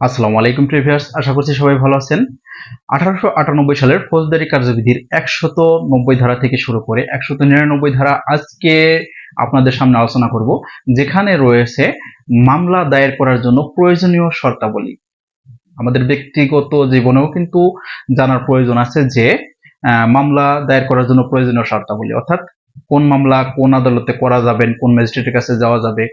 আসসালামু আলাইকুম প্রিভিয়ার্স, আশা করছি সবাই ভালো আছেন। আঠারোশো আটানব্বই সালের ফৌজদারি কার্যবিধির একশত নব্বই ধারা থেকে শুরু করে একশত নিরানব্বই ধারা আজকে আপনাদের সামনে আলোচনা করব, যেখানে রয়েছে মামলা দায়ের করার জন্য প্রয়োজনীয় শর্তাবলী। আমাদের ব্যক্তিগত জীবনেও কিন্তু জানার প্রয়োজন আছে যে মামলা দায়ের করার জন্য প্রয়োজনীয় শর্তাবলী। অর্থাৎ কোন মামলা কোন আদালতে করা যাবেন কোন ম্যাজিস্ট্রেটের কাছে যাওয়া যাবে,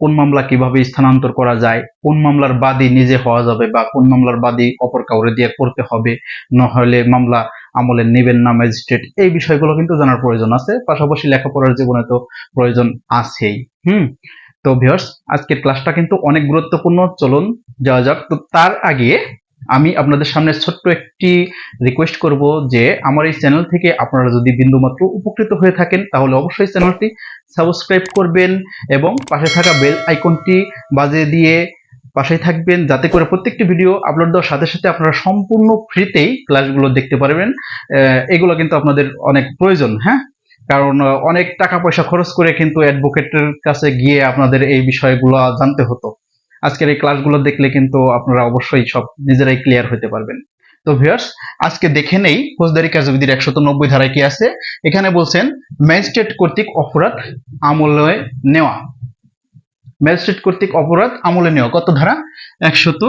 কোন মামলা কীভাবে স্থানান্তর করা যায়, কোন মামলার বাদী নিজে হওয়া যাবে বা কোন মামলার বাদী অপর কাউরে দিয়ে করতে হবে নহলে মামলা আমলে নেবেন না ম্যাজিস্ট্রেট, এই বিষয়গুলো কিন্তু জানার প্রয়োজন আছে। পাশাপাশি লেখাপড়ার জীবনে তো প্রয়োজন আছেই। হুম? তো ভিউয়ার্স আজকের ক্লাসটা কিন্তু অনেক গুরুত্বপূর্ণ। চলুন, যাওয়া যাক। তো তার আগে আমি আপনাদের সামনে ছোট্ট একটি রিকোয়েস্ট করব যে আমার এই চ্যানেল থেকে আপনারা যদি বিন্দুমাত্র উপকৃত হয়ে থাকেন, তাহলে অবশ্যই চ্যানেলটি সাবস্ক্রাইব করবেন এবং পাশে থাকা বেল আইকনটি বাজিয়ে দিয়ে পাশেই থাকবেন, যাতে করে প্রত্যেকটি ভিডিও আপলোড দেওয়ার সাথে সাথে আপনারা সম্পূর্ণ ফ্রিতেই ক্লাসগুলো দেখতে পারবেন। এগুলো কিন্তু আপনাদের অনেক প্রয়োজন হ্যাঁ? কারণ অনেক টাকা পয়সা খরচ করে কিন্তু অ্যাডভোকেটের কাছে গিয়ে আপনাদের এই বিষয়গুলো জানতে হতো। আজকের এই ক্লাসগুলো দেখলে কিন্তু আপনারা অবশ্যই সব নিজেরাই ক্লিয়ার হতে পারবেন। তো ভিউয়ার্স আজকে দেখে নেই, ফৌজদারি কার্যবিধির একশত নব্বই ধারায় কি আছে? এখানে বলছেন ম্যাজিস্ট্রেট কর্তৃক অপরাধ আমলে নেওয়া। ম্যাজিস্ট্রেট কর্তৃক অপরাধ আমলে নেওয়া, কত ধারা? একশত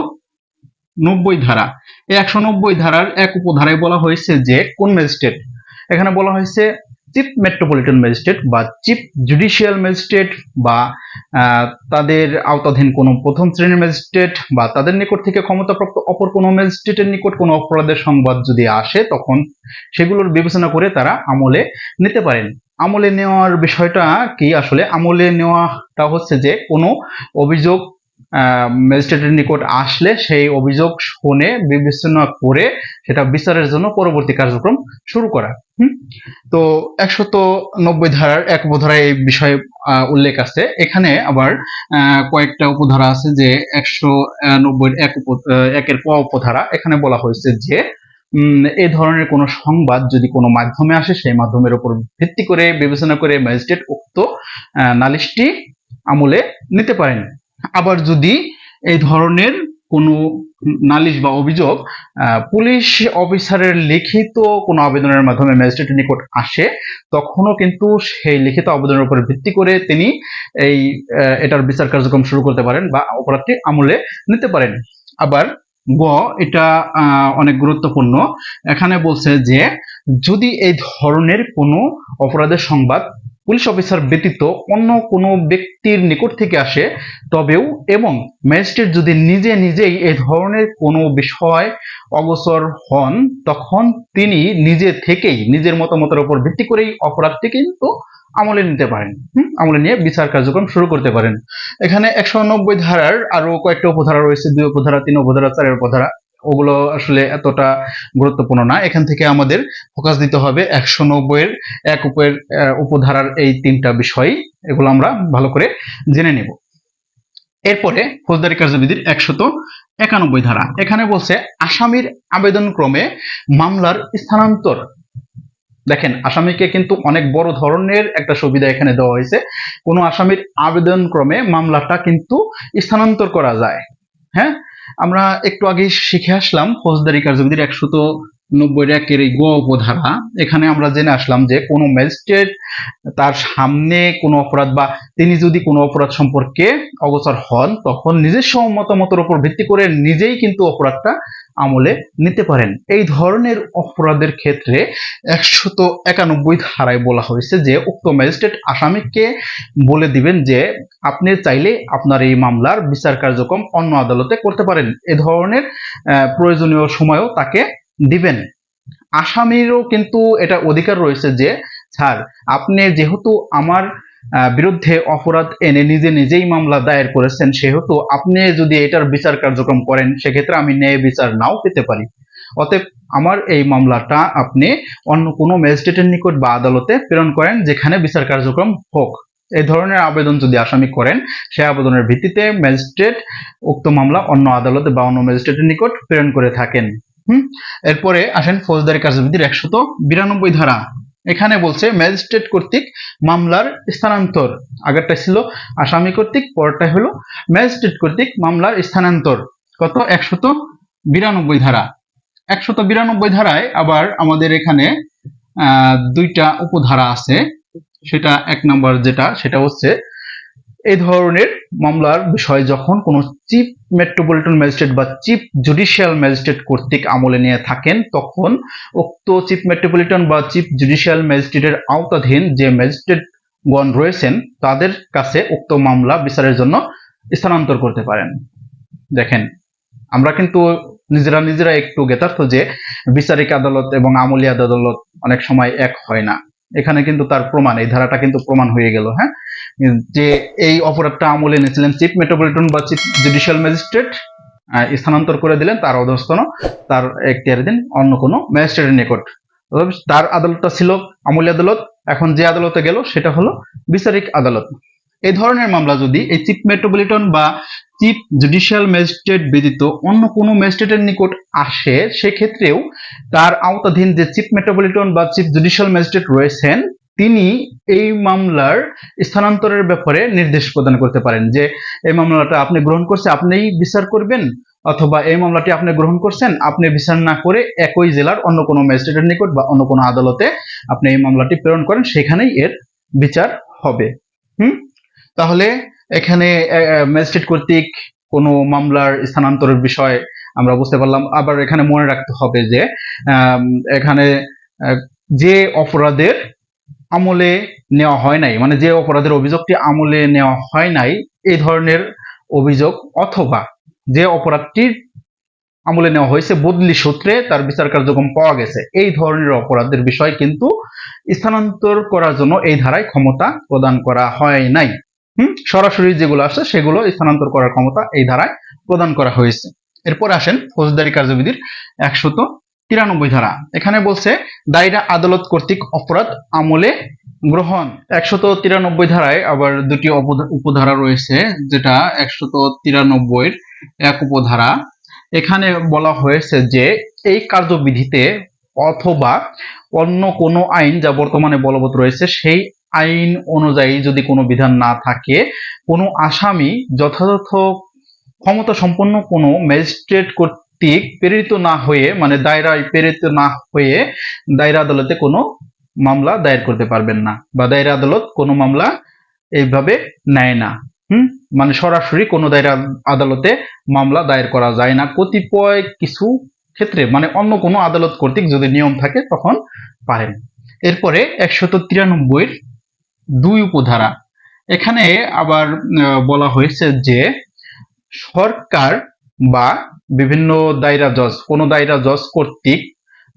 নব্বই ধারা। এই একশো নব্বই ধারার এক উপধারায় বলা হয়েছে যে, কোন ম্যাজিস্ট্রেট এখানে বলা হয়েছে চিফ মেট্রোপলিটন ম্যাজিস্ট্রেট বা চিফ জুডিশিয়াল ম্যাজিস্ট্রেট বা তাদের আওতাধীন কোনো প্রথম শ্রেণির ম্যাজিস্ট্রেট বা তাদের নিকট থেকে ক্ষমতাপ্রাপ্ত অপর কোনো ম্যাজিস্ট্রেটের নিকট কোনো অপরাধের সংবাদ যদি আসে, তখন সেগুলোর বিবেচনা করে তারা আমলে নিতে পারেন। আমলে নেওয়ার বিষয়টা কি? আসলে আমলে নেওয়াটা হচ্ছে যে কোনো অভিযোগ ম্যাজিস্ট্রেটের নিকট আসলে সেই অভিযোগ শুনে বিবেচনা করে সেটা বিচারের জন্য পরবর্তী কার্যক্রম শুরু করা? তো একশত নব্বই ধারার এক উপধারায় এই বিষয়ে উল্লেখ আছে এখানে আবার কয়েকটা উপধারা আছে যে একশো নব্বই এক একের ক উপধারা এখানে বলা হয়েছে যে এই ধরনের কোনো সংবাদ যদি কোনো মাধ্যমে আসে, সেই মাধ্যমের উপর ভিত্তি করে বিবেচনা করে ম্যাজিস্ট্রেট উক্ত নালিশটি আমলে নিতে পারেন আবার যদি এই ধরনের কোনো নালিশ বা অভিযোগ পুলিশ অফিসারের লিখিত কোনো আবেদনের মাধ্যমে ম্যাজিস্ট্রেটের নিকট আসে, তখনও কিন্তু সেই লিখিত আবেদনের উপর ভিত্তি করে তিনি এই এটার বিচার কার্যক্রম শুরু করতে পারেন বা অপরাধটি আমলে নিতে পারেন। আবার গ, এটা অনেক গুরুত্বপূর্ণ। এখানে বলছে যে, যদি এই ধরনের কোনো অপরাধের সংবাদ পুলিশ অফিসার ব্যতীত অন্য কোনো ব্যক্তির নিকট থেকে আসে, তবেও এবং ম্যাজিস্ট্রেট যদি নিজে নিজেই এই ধরনের কোনো বিষয় অগ্রসর হন, তখন তিনি নিজে থেকেই নিজের মতামতের উপর ভিত্তি করেই অপরাধটি কিন্তু আমলে নিতে পারেন। আমলে নিয়ে বিচার কার্যক্রম শুরু করতে পারেন। এখানে একশো নব্বই ধারার আরও কয়েকটা উপধারা রয়েছে, দুই উপধারা, তিন উপধারা, চারের উপধারা। ওগুলো আসলে এতটা গুরুত্বপূর্ণ না। এখান থেকে আমাদের ফোকাস দিতে হবে একশো নব্বইয়ের এক উপের উপধারার এই তিনটা বিষয়। এগুলো আমরা ভালো করে জেনে নেব। এরপরে ফৌজদারি কার্যবিধির একশত একানব্বই ধারা। এখানে বলছে, আসামির আবেদন ক্রমে মামলার স্থানান্তর। দেখেন, আসামিকে কিন্তু অনেক বড় ধরনের একটা সুবিধা এখানে দেওয়া হয়েছে। কোনো আসামির আবেদন ক্রমে মামলাটা কিন্তু স্থানান্তর করা যায়। হ্যাঁ? আমরা একটু আগে শিখে আসলাম ফৌজদারি কার্যবিধির একশত নব্বই একের এই গ উপধারা। এখানে আমরা জেনে আসলাম যে কোনো ম্যাজিস্ট্রেট তার সামনে কোনো অপরাধ বা তিনি যদি কোনো অপরাধ সম্পর্কে অগোচর হন, তখন নিজের মতামতের উপর ভিত্তি করে নিজেই কিন্তু অপরাধটা আমলে নিতে পারেন। এই ধরনের অপরাধের ক্ষেত্রে একশত একানব্বই ধারায় বলা হয়েছে যে, উক্ত ম্যাজিস্ট্রেট আসামিকে বলে দিবেন যে, আপনি চাইলে আপনার এই মামলার বিচার কার্যক্রম অন্য আদালতে করতে পারেন। এ ধরনের প্রয়োজনীয় সময়ও তাকে দিবেন। আসামিরও কিন্তু এটা অধিকার রয়েছে যে, স্যার, আপনি যেহেতু আমার বিরুদ্ধে অপরাধ এনে নিজে নিজেই মামলা দায়ের করেছেন সেহেতু আপনি যদি এটার বিচার কার্যক্রম করেন, সেক্ষেত্রে আমি ন্যায় বিচার নাও পেতে পারি। অতএব আমার এই মামলাটা আপনি অন্য কোনো ম্যাজিস্ট্রেটের নিকট বা আদালতে প্রেরণ করেন, যেখানে বিচার কার্যক্রম হোক। এই ধরনের আবেদন যদি আসামি করেন, সে আবেদনের ভিত্তিতে ম্যাজিস্ট্রেট উক্ত মামলা অন্য আদালতে বা অন্য ম্যাজিস্ট্রেটের নিকট প্রেরণ করে থাকেন। হুম? এরপরে আসেন ফৌজদারি কার্যবিধির একশত বিরানব্বই ধারা। এখানে বলছে ম্যাজিস্ট্রেট কর্তৃক মামলার স্থানান্তর। আগেরটা ছিল আসামি কর্তৃক পরটা হলো ম্যাজিস্ট্রেট কর্তৃক মামলার স্থানান্তর। কত? একশত বিরানব্বই ধারা। একশত বিরানব্বই ধারায় আবার আমাদের এখানে দুইটা উপধারা আছে। সেটা এক নম্বর যেটা, সেটা হচ্ছে এই ধরনের মামলার বিষয় যখন কোনো চিফ মেট্রোপলিটন ম্যাজিস্ট্রেট বা চিফ জুডিশিয়াল ম্যাজিস্ট্রেট কর্তৃক আমলে নিয়ে থাকেন, তখন উক্ত চিফ মেট্রোপলিটন বা চিফ জুডিশিয়াল ম্যাজিস্ট্রেটের আওতাধীন যে ম্যাজিস্ট্রেটগণ রয়েছেন, তাদের কাছে উক্ত মামলা বিচারের জন্য স্থানান্তর করতে পারেন। দেখেন, আমরা কিন্তু নিজেরা নিজেরা একটু জ্ঞাতার্থ যে বিচারিক আদালত এবং আমলি আদালত অনেক সময় এক হয় না। এখানে কিন্তু তার প্রমাণ, এই ধারাটা কিন্তু প্রমাণ হয়ে গেল হ্যাঁ? যে এই অপরাধটা আমলে নিয়েছিলেন চিফ মেট্রোপলিটন বা চিফ জুডিশিয়াল ম্যাজিস্ট্রেট স্থানান্তর করে দিলেন তার অধস্তন, তার এখতিয়ার দিন অন্য কোনো ম্যাজিস্ট্রেটের নিকট। তার আদালতটা ছিল আমলি আদালত, এখন যে আদালতে গেল সেটা হলো বিচারিক আদালত। এই ধরনের মামলা যদি এই চিফ মেট্রোপলিটন বা চিফ জুডিশিয়াল ম্যাজিস্ট্রেট ব্যতীত অন্য কোনো ম্যাজিস্ট্রেটের নিকট আসে, সেক্ষেত্রেও তার আওতাধীন যে চিফ মেট্রোপলিটন বা চিফ জুডিশিয়াল ম্যাজিস্ট্রেট রয়েছেন তিনি এই মামলার স্থানান্তরের ব্যাপারে নির্দেশ প্রদান করতে পারেন যে, এই মামলাটা আপনি গ্রহণ করছে, আপনিই বিচার করবেন, অথবা এই মামলাটি আপনি গ্রহণ করছেন, আপনি বিচার না করে একই জেলার অন্য কোনো ম্যাজিস্ট্রেটের নিকট বা অন্য কোনো আদালতে আপনি এই মামলাটি প্রেরণ করেন, সেখানেই এর বিচার হবে। হুম? তাহলে এখানে ম্যাজিস্ট্রেট কর্তৃক কোনো মামলার স্থানান্তরের বিষয় আমরা বুঝতে পারলাম। আবার এখানে মনে রাখতে হবে যে এখানে যে অপরাধের আমলে নেওয়া হয় নাই। মানে যে অপরাধের অভিযোগটি আমলে নেওয়া হয় নাই এই ধরনের অভিযোগ অথবা যে অপরাধটির আমলে নেওয়া হয়েছে বদলি সূত্রে তার বিচার কার্যক্রম পাওয়া গেছে। এই ধরনের অপরাধের বিষয় কিন্তু স্থানান্তর করার জন্য এই ধারায় ক্ষমতা প্রদান করা হয় নাই। হুম? সরাসরি যেগুলো আছে সেগুলো স্থানান্তর করার ক্ষমতা এই ধারায় প্রদান করা হয়েছে। এরপর আসেন ফৌজদারি কার্যবিধির একশত তিরানব্বই ধারা। এখানে বলছে, দায়রা আদালত কর্তৃক অপরাধ আমলে গ্রহণ। একশত তিরানব্বই ধারায় আবার দুটি উপধারা রয়েছে, যেটা একশত তিরানব্বই এক উপধারা। এখানে বলা হয়েছে যে, এই কার্যবিধিতে অথবা অন্য কোনো আইন যা বর্তমানে বলবৎ রয়েছে, সেই আইন অনুযায়ী যদি কোনো বিধান না থাকে, কোনো আসামি যথাযথ ক্ষমতা সম্পন্ন কোনো ম্যাজিস্ট্রেট কর্তৃক প্রেরিত না হয়ে মানে দায়রায় প্রেরিত না হয়ে দায়রা আদালতে কোনো মামলা দায়ের করতে পারবেন না বা দায়রা আদালত কোনো মামলা এইভাবে নেয় না। হুম? মানে সরাসরি কোনো দায়রা আদালতে মামলা দায়ের করা যায় না। কতিপয় কিছু ক্ষেত্রে মানে অন্য কোনো আদালত কর্তৃক যদি নিয়ম থাকে তখন পারেন। এরপরে একশত তিরানব্বইয়ের দুই উপধারা। এখানে আবার বলা হয়েছে যে সরকার বা বিভিন্ন দায়রা জজ, কোনো দায়রা জজ কর্তৃক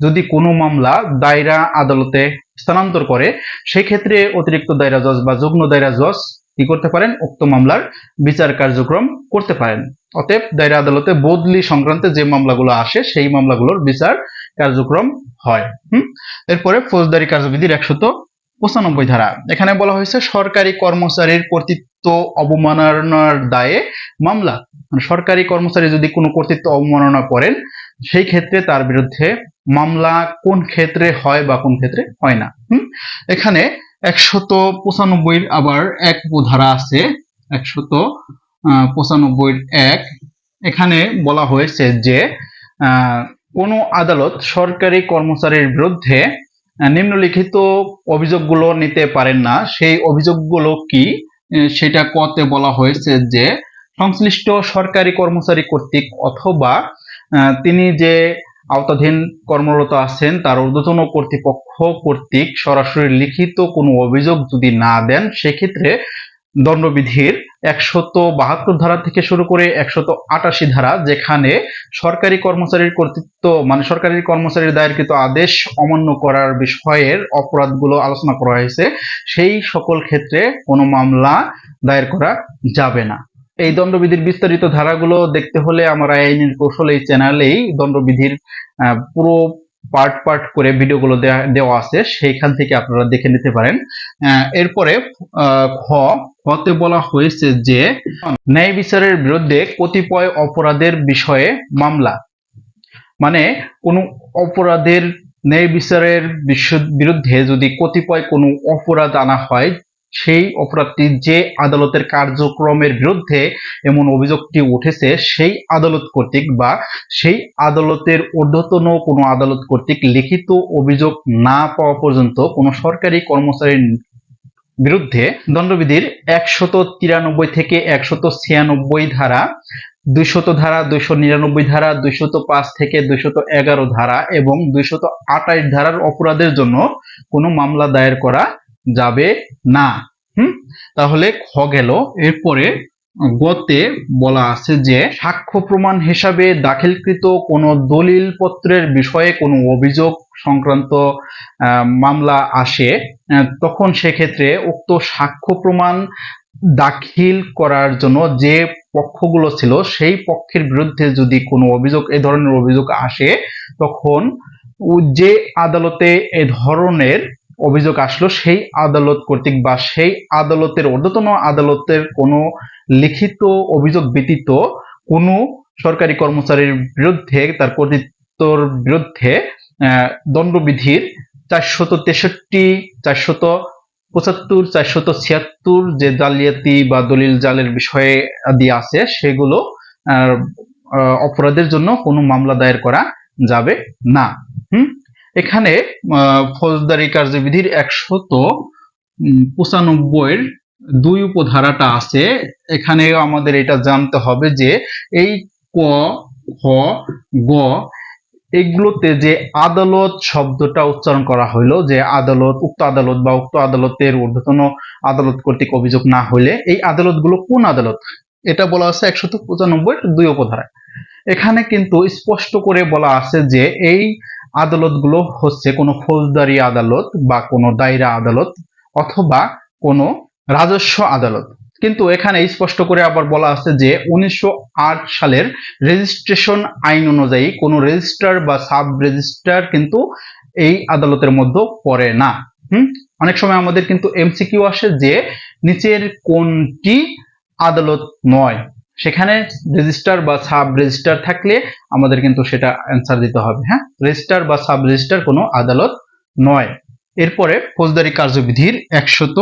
যদি কোনো মামলা দায়রা আদালতে স্থানান্তর করে সেই ক্ষেত্রে অতিরিক্ত দায়রা জজ বা যুগ্ম দায়রা জজ কি করতে পারেন? উক্ত মামলার বিচার কার্যক্রম করতে পারেন। অতএব দায়রা আদালতে বদলি সংক্রান্ত যে মামলাগুলো আসে, সেই মামলাগুলোর বিচার কার্যক্রম হয়। হুম? এরপরে ফৌজদারি কার্যবিধির একশত পঁচানব্বই ধারা। এখানে বলা হয়েছে, সরকারি কর্মচারীর কর্তৃত্ব অবমাননার দায়ে মামলা। মানে সরকারি কর্মচারী যদি কোনো কর্তৃত্ব অবমাননা করেন, সেই ক্ষেত্রে তার বিরুদ্ধে মামলা কোন ক্ষেত্রে হয় বা কোন ক্ষেত্রে হয় না। এখানে একশত পঁচানব্বই আবার এক ধারা আছে, একশত পঁচানব্বইয়ের এক। এখানে বলা হয়েছে যে কোনো আদালত সরকারি কর্মচারীর বিরুদ্ধে নিম্নলিখিত অভিযোগগুলো নিতে পারেন না। সেই অভিযোগগুলো কি? সেটা কতে বলা হয়েছে যে, সংশ্লিষ্ট সরকারি কর্মচারী কর্তৃক অথবা তিনি যে আওতাধীন কর্মরত আছেন, তার ঊর্ধ্বতন কর্তৃপক্ষ কর্তৃক সরাসরি লিখিত কোনো অভিযোগ যদি না দেন, সেক্ষেত্রে দণ্ডবিধির একশত বাহাত্তর ধারা থেকে শুরু করে একশত আটাশি ধারা, যেখানে সরকারি কর্মচারীর কর্তৃত্ব মানে সরকারি কর্মচারীর দায়েরকৃত আদেশ অমান্য করার বিষয়ের অপরাধগুলো আলোচনা করা হয়েছে, সেই সকল ক্ষেত্রে কোনো মামলা দায়ের করা যাবে না। এই দণ্ডবিধির বিস্তারিত ধারাগুলো দেখতে হলে আমার আইনের কৌশল এই চ্যানেলেই দণ্ডবিধির পুরো পার্ট পার্ট করে ভিডিওগুলো দেওয়া আছে, সেইখান থেকে আপনারা দেখে নিতে পারেন। এরপরে খ, খতে বলা হয়েছে যে, ন্যায় বিচারের বিরুদ্ধে কতিপয় অপরাধের বিষয়ে মামলা। মানে কোনো অপরাধের ন্যায় বিচারের বিরুদ্ধে যদি কতিপয় কোনো অপরাধ আনা হয় সেই অপরাধটি যে আদালতের কার্যক্রমের বিরুদ্ধে এমন অভিযোগটি উঠেছে, সেই আদালত কর্তৃক বা সেই আদালতের ঊর্ধ্বতন কোনো আদালত কর্তৃক লিখিত অভিযোগ না পাওয়া পর্যন্ত কোনো সরকারি কর্মচারীর বিরুদ্ধে দণ্ডবিধির একশত তিরানব্বই থেকে একশত ছিয়ানব্বই ধারা, দুইশত ধারা দুইশো নিরানব্বই ধারা, দুইশত পাঁচ থেকে দুইশত এগারো ধারা এবং দুইশত আটাইশ ধারার অপরাধের জন্য কোনো মামলা দায়ের করা যাবে না। হুম? তাহলে খ গেল। এরপরে গতে বলা আছে যে, সাক্ষ্য প্রমাণ হিসাবে দাখিলকৃত কোনো দলিল পত্রের বিষয়ে কোনো অভিযোগ সংক্রান্ত মামলা আসে তখন সেক্ষেত্রে উক্ত সাক্ষ্য প্রমাণ দাখিল করার জন্য যে পক্ষগুলো ছিল, সেই পক্ষের বিরুদ্ধে যদি কোনো অভিযোগ, এ ধরনের অভিযোগ আসে, তখন যে আদালতে এ ধরনের অভিযোগ আসলো, সেই আদালত কর্তৃক বা সেই আদালতের ঊর্ধ্বতন আদালতের কোনো লিখিত অভিযোগ ব্যতীত কোনো সরকারি কর্মচারীর বিরুদ্ধে, তার কর্তৃত্বর বিরুদ্ধে দণ্ডবিধির চারশত তেষট্টি, চারশত পঁচাত্তর, চারশত ছিয়াত্তর যে জালিয়াতি বা দলিল জালের বিষয়ে আদি আছে, সেগুলো অপরাধের জন্য কোনো মামলা দায়ের করা যাবে না। হুম? এখানে ফৌজদারি কার্যবিধির একশত পঁচানব্বইয়ের দুই উপধারাটা আছে। এখানে আমাদের এটা জানতে হবে যে, এই ক খ গ, এগুলোতে যে আদালত শব্দটা উচ্চারণ করা হইল, যে আদালত, উক্ত আদালত বা উক্ত আদালতের ঊর্ধ্বতন আদালত কর্তৃক অভিযোগ না হইলে, এই আদালতগুলো কোন আদালত? এটা বলা আছে একশত পঁচানব্বই দুই উপধারায়। এখানে কিন্তু স্পষ্ট করে বলা আছে যে, এই আদালতগুলো হচ্ছে কোনো ফৌজদারি আদালত বা কোনো দায়রা আদালত অথবা কোনো রাজস্ব আদালত। কিন্তু এখানে স্পষ্ট করে আবার বলা আছে যে উনিশশো আট সালের রেজিস্ট্রেশন আইন অনুযায়ী কোনো রেজিস্ট্রার বা সাব রেজিস্ট্রার কিন্তু এই আদালতের মধ্যে পড়ে না। হুম? অনেক সময় আমাদের কিন্তু এমসিকিউ আসে যে নিচের কোনটি আদালত নয়। সেখানে রেজিস্টার বা সাব রেজিস্টার থাকলে আমাদের কিন্তু সেটা অ্যান্সার দিতে হবে হ্যাঁ? রেজিস্টার বা সাব রেজিস্টার কোনো আদালত নয়। এরপরে ফৌজদারি কার্যবিধির একশত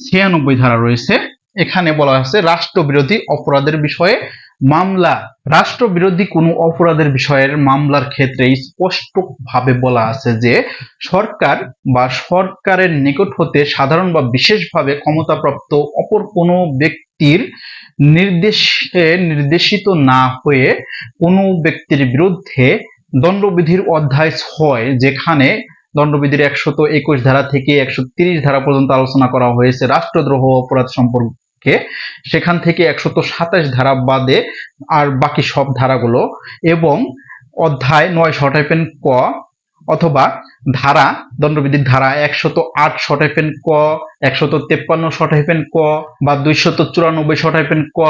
ছিয়ানব্বই ধারা রয়েছে। এখানে বলা হয়েছে রাষ্ট্রবিরোধী অপরাধের বিষয়ে মামলা, রাষ্ট্রবিরোধী কোনো অপরাধের বিষয়ের মামলার ক্ষেত্রে স্পষ্টভাবে বলা আছে যে, সরকার বা সরকারের নিকট হতে সাধারণ বা বিশেষভাবে ক্ষমতাপ্রাপ্ত অপর কোনো ব্যক্তির নির্দেশে নির্দেশিত না হয়ে কোনো ব্যক্তির বিরুদ্ধে দণ্ডবিধির অধ্যায় ছয়, যেখানে দণ্ডবিধির একশত একুশ ধারা থেকে একশো ধারা পর্যন্ত আলোচনা করা হয়েছে, রাষ্ট্রদ্রোহ অপরাধ সম্পর্কে সেখান থেকে একশত সাতাশ ধারা বাদে আর বাকি সব ধারাগুলো এবং অধ্যায় নয় শটাইপেন ক অথবা ধারা, দণ্ডবিধির ধারা একশত আট শটাইপেন ক, একশত তেপ্পান্ন শটাইপেন ক বা দুইশত চুরানব্বই শটাইপেন ক,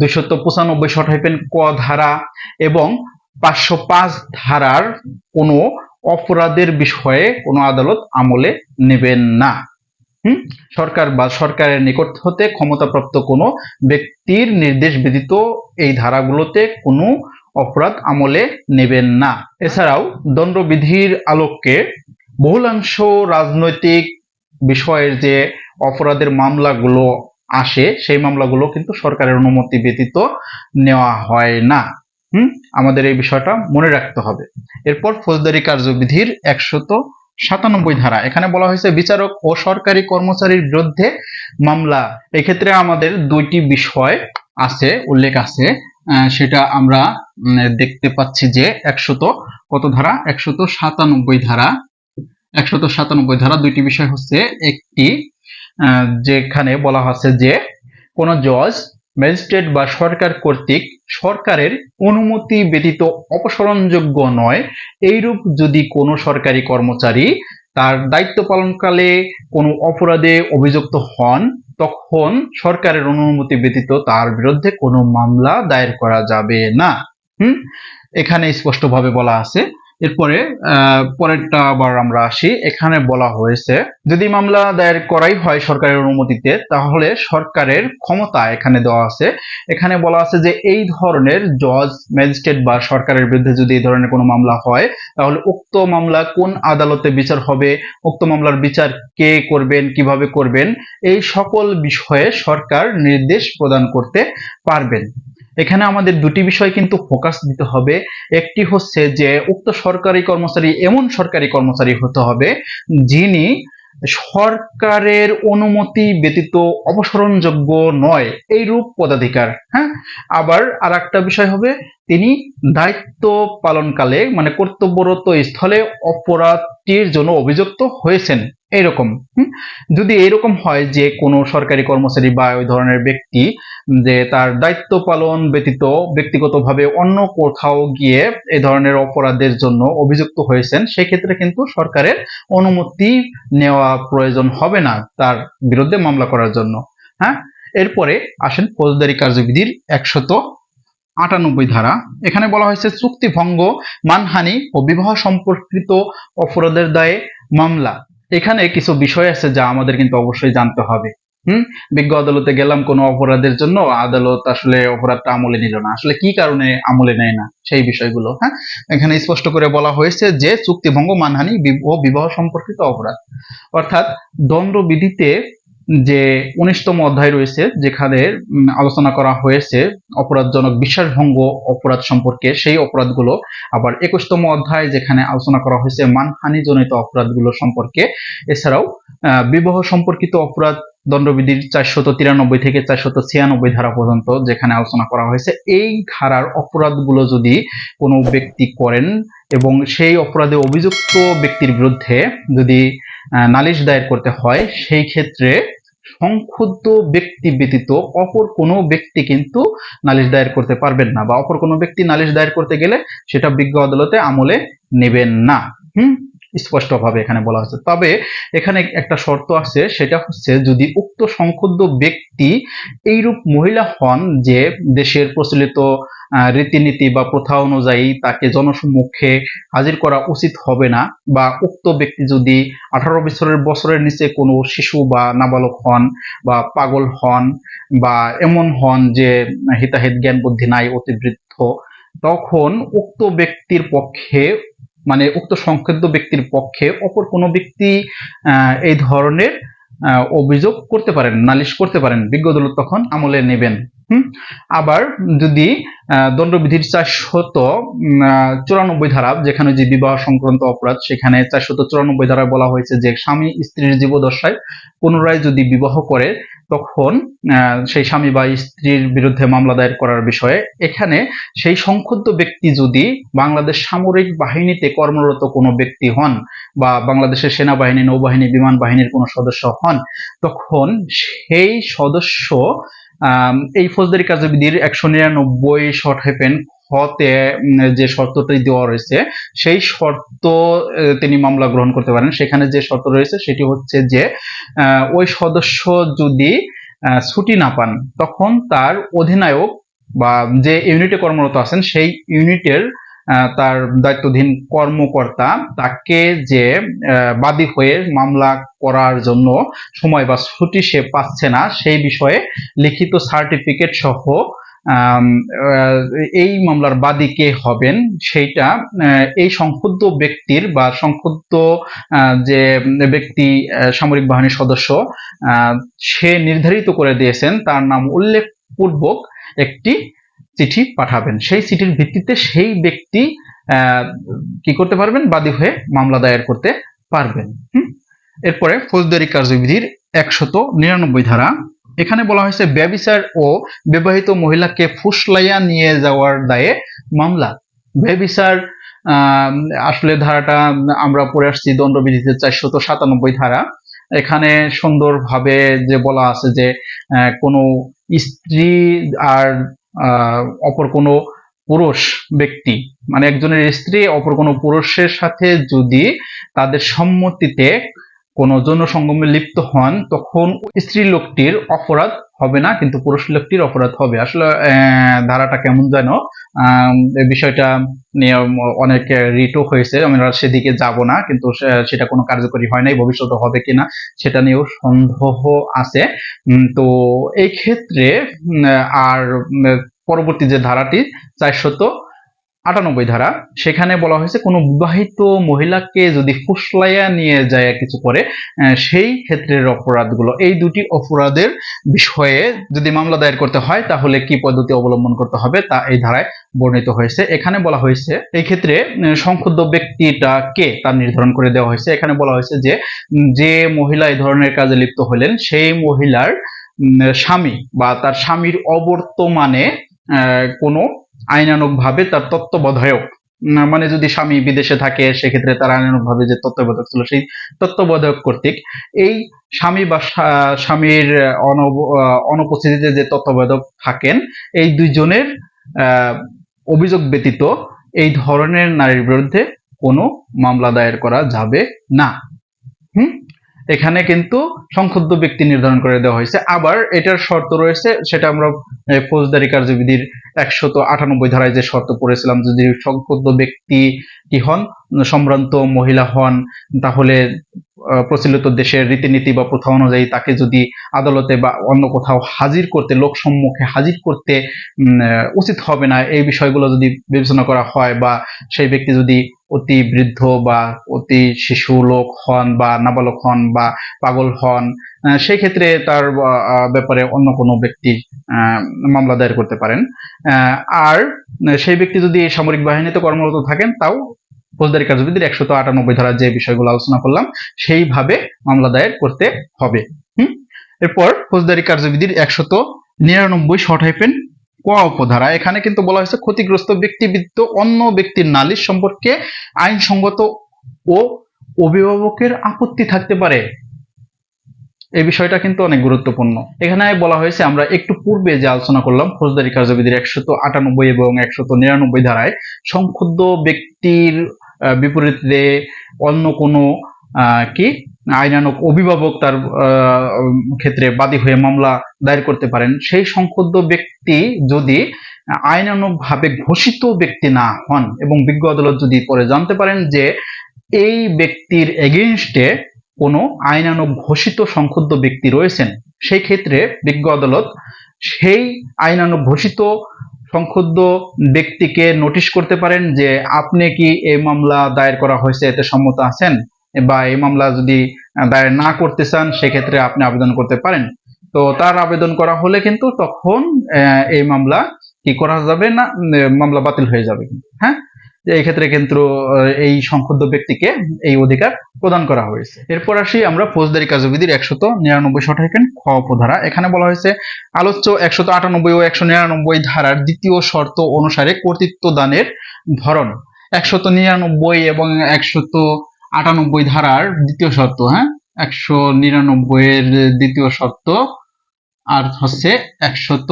দুইশত পঁচানব্বই শটাইপেন ক ধারা এবং পাঁচশো পাঁচ ধারার কোনো অপরাধের বিষয়ে কোনো আদালত আমলে নেবেন না। সরকার বা সরকারের নিকট হতে ক্ষমতাপ্রাপ্ত কোনো ব্যক্তির নির্দেশ ব্যতীত এই ধারাগুলোতে কোনো অপরাধ আমলে নেবেন না। এছাড়াও দণ্ডবিধির আলোকে বহুলাংশ রাজনৈতিক বিষয়ের যে অপরাধের মামলাগুলো আসে, সেই মামলাগুলো কিন্তু সরকারের অনুমতি ব্যতীত নেওয়া হয় না। হুম? আমাদের এই বিষয়টা মনে রাখতে হবে। এরপর ফৌজদারি কার্যবিধির একশত সাতানব্বই ধারা। এখানে বলা হয়েছে, বিচারক ও সরকারি কর্মচারীর বিরুদ্ধে মামলা। এক্ষেত্রে আমাদের দুইটি বিষয় আছে, উল্লেখ আছে। সেটা আমরা দেখতে পাচ্ছি যে একশত কত ধারা? একশত সাতানব্বই ধারা। একশত সাতানব্বই ধারা দুইটি বিষয় হচ্ছে একটি যেখানে বলা হচ্ছে যে কোন জজ, ম্যাজিস্ট্রেট বা সরকার কর্তৃক সরকারের অনুমতি ব্যতীত অপসারণযোগ্য নয়। এইরূপ যদি কোনো সরকারি কর্মচারী তার দায়িত্ব পালনকালে কোনো অপরাধে অভিযুক্ত হন, তখন সরকারের অনুমতি ব্যতীত তার বিরুদ্ধে কোনো মামলা দায়ের করা যাবে না। হুম? এখানে স্পষ্টভাবে বলা আছে এরপরে পরেরটা আবার আমরা আসি। এখানে বলা হয়েছে, যদি মামলা দায়ের করাই হয় সরকারের অনুমতিতে, তাহলে সরকারের ক্ষমতা এখানে দেওয়া আছে। এখানে বলা আছে যে, এই ধরনের জজ, ম্যাজিস্ট্রেট বা সরকারের বিরুদ্ধে যদি এই ধরনের কোনো মামলা হয়, তাহলে উক্ত মামলা কোন আদালতে বিচার হবে, উক্ত মামলার বিচার কে করবেন, কীভাবে করবেন, এই সকল বিষয়ে সরকার নির্দেশ প্রদান করতে পারবেন। এখানে আমাদের দুটি বিষয় কিন্তু ফোকাস দিতে হবে। একটি হচ্ছে যে, উক্ত সরকারি কর্মচারী এমন সরকারি কর্মচারী হতে হবে যিনি সরকারের অনুমতি ব্যতীত অপসারণযোগ্য নয়। এই রূপ পদাধিকার হ্যাঁ? আবার আর একটা বিষয় হবে তিনি দায়িত্ব পালনকালে মানে কর্তব্যরত স্থলে অপরাধটির জন্য অভিযুক্ত হয়েছেন এইরকম, হুম? যদি এরকম হয় যে কোনো সরকারি কর্মচারী বা ওই ধরনের ব্যক্তি, যে তার দায়িত্ব পালন ব্যতীত ব্যক্তিগতভাবে অন্য কোথাও গিয়ে এ ধরনের অপরাধের জন্য অভিযুক্ত হয়েছেন, সেক্ষেত্রে কিন্তু সরকারের অনুমতি নেওয়া প্রয়োজন হবে না তার বিরুদ্ধে মামলা করার জন্য হ্যাঁ এরপরে আসেন ফৌজদারি কার্যবিধির একশত আটানব্বই ধারা। এখানে বলা হয়েছে চুক্তি ভঙ্গ মানহানি ও বিবাহ সম্পর্কিত অপরাধের দায়ে মামলা। এখানে কিছু বিষয় আছে যা আমাদের কিন্তু অবশ্যই জানতে হবে। হুম? বিজ্ঞ আদালতে গেলাম কোনো অপরাধের জন্য, আদালত আসলে অপরাধটা আমলে নিল না। আসলে কি কারণে আমলে নেয় না সেই বিষয়গুলো হ্যাঁ? এখানে স্পষ্ট করে বলা হয়েছে যে, চুক্তিভঙ্গ, মানহানি ও বিবাহ সম্পর্কিত অপরাধ। অর্থাৎ, দণ্ডবিধিতে যে উনিশতম অধ্যায় রয়েছে, যেখানে আলোচনা করা হয়েছে অপরাধজনক বিশ্বাসভঙ্গ অপরাধ সম্পর্কে, সেই অপরাধগুলো। আবার একুশতম অধ্যায়, যেখানে আলোচনা করা হয়েছে মানহানিজনিত অপরাধগুলো সম্পর্কে। এছাড়াও বিবাহ সম্পর্কিত অপরাধ দণ্ডবিধির চারশত তিরানব্বই থেকে চারশত ছিয়ানব্বই ধারা পর্যন্ত, যেখানে আলোচনা করা হয়েছে, এই ধারার অপরাধগুলো যদি কোনো ব্যক্তি করেন এবং সেই অপরাধে অভিযুক্ত ব্যক্তির বিরুদ্ধে যদি নালিশ দায়ের করতে হয়, সেই ক্ষেত্রে সংক্ষুব্ধ ব্যক্তি ব্যতীত অপর কোনো ব্যক্তি কিন্তু নালিশ দায়ের করতে পারবেন না বা অপর কোনো ব্যক্তি নালিশ দায়ের করতে গেলে সেটা বিজ্ঞ আদালতে আমলে নেবেন না। হুম? স্পষ্টভাবে এখানে বলা হয়েছে। তবে এখানে একটা শর্ত আছে, সেটা হচ্ছে যদি উক্ত সংক্ষুব্ধ ব্যক্তি এইরূপ মহিলা হন যে দেশের প্রচলিত রীতিনীতি বা প্রথা অনুযায়ী তাকে জনসম্মুখে হাজির করা উচিত হবে না বা উক্ত ব্যক্তি যদি আঠারো বছরের বছরের নিচে কোনো শিশু বা নাবালক হন বা পাগল হন বা এমন হন যে হিতাহিত জ্ঞান বুদ্ধি নাই অতিবৃদ্ধ তখন উক্ত ব্যক্তির পক্ষে মানে উক্ত সংক্ষুব্ধ ব্যক্তির পক্ষে অপর কোনো ব্যক্তি এই ধরনের অভিযোগ করতে পারেন, নালিশ করতে পারেন। বিজ্ঞ আদালত তখন আমলে নেবেন। আবার যদি দণ্ডবিধির চারশত চুরানব্বই ধারা, যেখানে যে বিবাহ সংক্রান্ত অপরাধ, সেখানে চারশত চুরানব্বই ধারায় বলা হয়েছে যে স্বামী স্ত্রীর জীবদশায় পুনরায় যদি বিবাহ করে তখন সেই স্বামী বা স্ত্রীর বিরুদ্ধে মামলা দায়ের করার বিষয়ে এখানে সেই সংক্ষুব্ধ ব্যক্তি যদি বাংলাদেশ সামরিক বাহিনীতে কর্মরত কোনো ব্যক্তি হন বা বাংলাদেশের সেনাবাহিনী, নৌবাহিনী, বিমান বাহিনীর কোনো সদস্য হন, তখন সেই সদস্য এই ফৌজদারি কার্যবিধির একশো নিরানব্বই শর্ট হেপেন হতে যে শর্তটি দেওয়া রয়েছে, সেই শর্ত তিনি মামলা গ্রহণ করতে পারেন। সেখানে যে শর্ত রয়েছে, সেটি হচ্ছে যে ওই সদস্য যদি ছুটি না পান, তখন তার অধিনায়ক বা যে ইউনিটে কর্মরত আছেন, সেই ইউনিটের তার দায়িত্বাধীন কর্মকর্তা তাকে যে বাদী হয়ে মামলা করার জন্য সময় বা ছুটি সে পাচ্ছে না, সেই বিষয়ে লিখিত সার্টিফিকেট সহ এই মামলার বাদী কে হবেন সেইটা এই সংক্ষুব্ধ ব্যক্তির বা সংক্ষুব্ধ যে ব্যক্তি সামরিক বাহিনীর সদস্য সে নির্ধারিত করে দিয়েছেন, তার নাম উল্লেখপূর্বক একটি চিঠি পাঠাবেন। সেই চিঠির ভিত্তিতে সেই ব্যক্তি কি করতে পারবেন? বাদী হয়ে মামলা দায়ের করতে পারবেন? এরপরে ফৌজদারি কার্যবিধির একশত নিরানব্বই ধারা এখানে বলা হয়েছে, ব্যবিচার ও বিবাহিত মহিলাকে ফুসলাইয়া নিয়ে যাওয়ার দায়ে মামলা। ব্যবিচার আসলে ধারাটা আমরা পড়ে আসছি দণ্ডবিধিতে চারশত সাতানব্বই ধারা। এখানে সুন্দরভাবে যে বলা আছে যে কোনো স্ত্রী আর অপর কোনো পুরুষ ব্যক্তি মানে একজনের স্ত্রী, অপর কোনো পুরুষের সাথে যদি তাদের সম্মতিতে কোনো যৌন সঙ্গমে লিপ্ত হন, তখন স্ত্রী লোকটির অপরাধ হবে না, কিন্তু পুরুষ লোকটির অপরাধ হবে। আসলে ধারাটা কেমন যেন বিষয়টা নিয়ে অনেক রিটও হয়েছে, আমরা সেদিকে যাব না, কিন্তু সেটা কোনো কার্যকরী হয় নাই, ভবিষ্যতে হবে কিনা, সেটা নিয়েও সন্দেহ আছে। তো এই ক্ষেত্রে আর পরবর্তী যে ধারাটি, চারশত আটানব্বই ধারা সেখানে বলা হয়েছে কোনো বিবাহিত মহিলাকে যদি ফুসলাইয়া নিয়ে যায় কিছু করে সেই ক্ষেত্রের অপরাধগুলো এই দুটি অপরাধের বিষয়ে যদি মামলা দায়ের করতে হয় তাহলে কি পদ্ধতি অবলম্বন করতে হবে তা এই ধারায় বর্ণিত হয়েছে। এখানে বলা হয়েছে এই ক্ষেত্রে উম, সংক্ষুব্ধ ব্যক্তিটা কে তার নির্ধারণ করে দেওয়া হয়েছে। এখানে বলা হয়েছে যে যে মহিলা এই ধরনের কাজে লিপ্ত হলেন সেই মহিলার স্বামী বা তার স্বামীর অবর্তমানে কোনো আইনানুগ ভাবে তার তত্ত্বাবধায়ক। মানে যদি স্বামী বিদেশে থাকে, সেক্ষেত্রে তার আইনানুগ ভাবে যে তত্ত্বাবধায়ক ছিল সেই তত্ত্বাবধায়ক কর্তৃক এই স্বামী বা স্বামীর অনুপস্থিতিতে যে তত্ত্বাবধায়ক থাকেন, এই দুইজনের অভিযোগ ব্যতীত এই ধরনের নারীর বিরুদ্ধে কোনো মামলা দায়ের করা যাবে না। হুম? এখানে কিন্তু সংক্ষুব্ধ ব্যক্তি নির্ধারণ করে দেওয়া হয়েছে। আবার এটার শর্ত রয়েছে, সেটা আমরা ফৌজদারি কার্যবিধির একশত আটানব্বই ধারায় যে শর্ত পড়েছিলাম, যদি সংক্ষুব্ধ ব্যক্তি কি হন, সম্ভ্রান্ত মহিলা হন, তাহলে প্রচলিত দেশের রীতিনীতি বা প্রথা অনুযায়ী তাকে যদি আদালতে বা অন্য কোথাও হাজির করতে, লোক সম্মুখে হাজির করতে উচিত হবে না, এই বিষয়গুলো যদি বিবেচনা করা হয় বা সেই ব্যক্তি যদি অতি বৃদ্ধ বা অতি শিশু লোক হন বা নাবালক হন বা পাগল হন সেই ক্ষেত্রে তার ব্যাপারে অন্য কোনো ব্যক্তি মামলা দায়ের করতে পারেন। আর সেই ব্যক্তি যদি সামরিক বাহিনীতে কর্মরত থাকেন, তাও ফৌজদারি কার্যবিধির একশত আটানব্বই ধারা যে বিষয়গুলো আলোচনা করলাম, সেইভাবে মামলা দায়ের করতে হবে। হুম? এরপর ফৌজদারি কার্যবিধির একশত নিরানব্বই শর্ট হাইফেন ক উপধারা এখানে কিন্তু বলা হয়েছে ক্ষতিগ্রস্ত ব্যক্তিবিত্ত অন্য ব্যক্তির নালিশ সম্পর্কে আইনসঙ্গত ও অভিভাবকের আপত্তি থাকতে পারে। এই বিষয়টা কিন্তু অনেক গুরুত্বপূর্ণ। এখানে বলা হয়েছে, আমরা একটু পূর্বে যে আলোচনা করলাম, ফৌজদারি কার্যবিধির একশত আটানব্বই এবং একশত নিরানব্বই ধারায় সংক্ষুব্ধ ব্যক্তির বিপরীতে অন্য কোনো কি? আইনানুক অভিভাবক তার ক্ষেত্রে বাদী হয়ে মামলা দায়ের করতে পারেন। সেই সংক্ষুব্ধ ব্যক্তি যদি আইনানুক ভাবে ঘোষিত ব্যক্তি না হন এবং বিজ্ঞ আদালত যদি পরে জানতে পারেন যে এই ব্যক্তির এগেনস্টে কোনো আইনানুগ ঘোষিত সংক্ষুব্ধ ব্যক্তি রয়েছেন, সেই ক্ষেত্রে বিজ্ঞ আদালত সেই আইনানুগ ঘোষিত সংক্ষুব্ধ ব্যক্তিকে নোটিশ করতে পারেন যে আপনি কি এই মামলা দায়ের করা হয়েছে, এতে সম্মত আছেন? বা এই মামলা যদি দায়ের না করতে চান, সেক্ষেত্রে আপনি আবেদন করতে পারেন। তো তার আবেদন করা হলে কিন্তু তখন এই মামলা কি করা যাবে না মামলা বাতিল হয়ে যাবে। হ্যাঁ? এই ক্ষেত্রে কিন্তু এই সংক্ষুব্ধ ব্যক্তিকে এই অধিকার প্রদান করা হয়েছে। এরপর আসি আমরা ফৌজদারি কার্যবিধির একশত নিরানব্বই শতাংশ খ উপধারা। এখানে বলা হয়েছে, আলোচ্য একশত আটানব্বই ও একশো নিরানব্বই ধারার দ্বিতীয় শর্ত অনুসারে কর্তৃত্ব দানের ধরন। একশত নিরানব্বই এবং একশত আটানব্বই ধারার দ্বিতীয় শর্ত হ্যাঁ? একশো নিরানব্বই এর দ্বিতীয় শর্ত, আর হচ্ছে একশত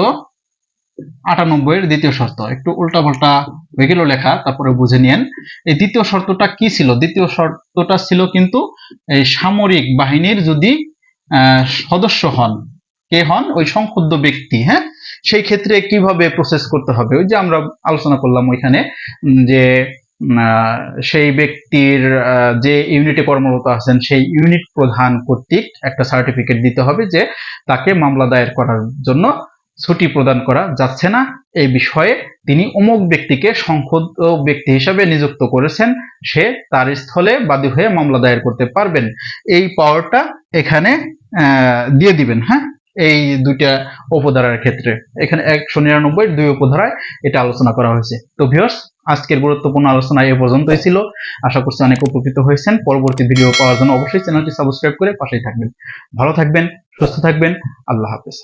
আটানব্বই এর দ্বিতীয় শর্ত। একটু উল্টা পাল্টা হয়ে গেল লেখা, তারপরে বুঝে নিয়েন। এই দ্বিতীয় শর্তটা কি ছিল? দ্বিতীয় শর্তটা ছিল কিন্তু এই সামরিক বাহিনীর যদি সদস্য হন, কে হন? ওই সংক্ষুব্ধ ব্যক্তি হ্যাঁ? সেই ক্ষেত্রে কীভাবে প্রসেস করতে হবে? ওই যে আমরা আলোচনা করলাম ওইখানে যে সেই ব্যক্তির যে ইউনিটে কর্মরত আছেন, সেই ইউনিট প্রধান কর্তৃক একটা সার্টিফিকেট দিতে হবে যে তাকে মামলা দায়ের করার জন্য ছুটি প্রদান করা যাচ্ছে না। এই বিষয়ে তিনি অমুক ব্যক্তিকে সংক্ষুব্ধ ব্যক্তি হিসাবে নিযুক্ত করেছেন, সে তার স্থলে বাদী হয়ে মামলা দায়ের করতে পারবেন। এই পাওয়ারটা এখানে দিয়ে দিবেন হ্যাঁ? এই দুইটা উপধারার ক্ষেত্রে। এখানে একশো নিরানব্বই, দুই উপধারায় এটা আলোচনা করা হয়েছে। তো ভিউয়ার্স আজকের গুরুত্বপূর্ণ আলোচনা এ পর্যন্তই ছিল। আশা করছি অনেক উপকৃত হয়েছেন। পরবর্তী ভিডিও পাওয়ার জন্য অবশ্যই চ্যানেলটি সাবস্ক্রাইব করে পাশেই থাকবেন। ভালো থাকবেন, সুস্থ থাকবেন। আল্লাহ হাফেজ।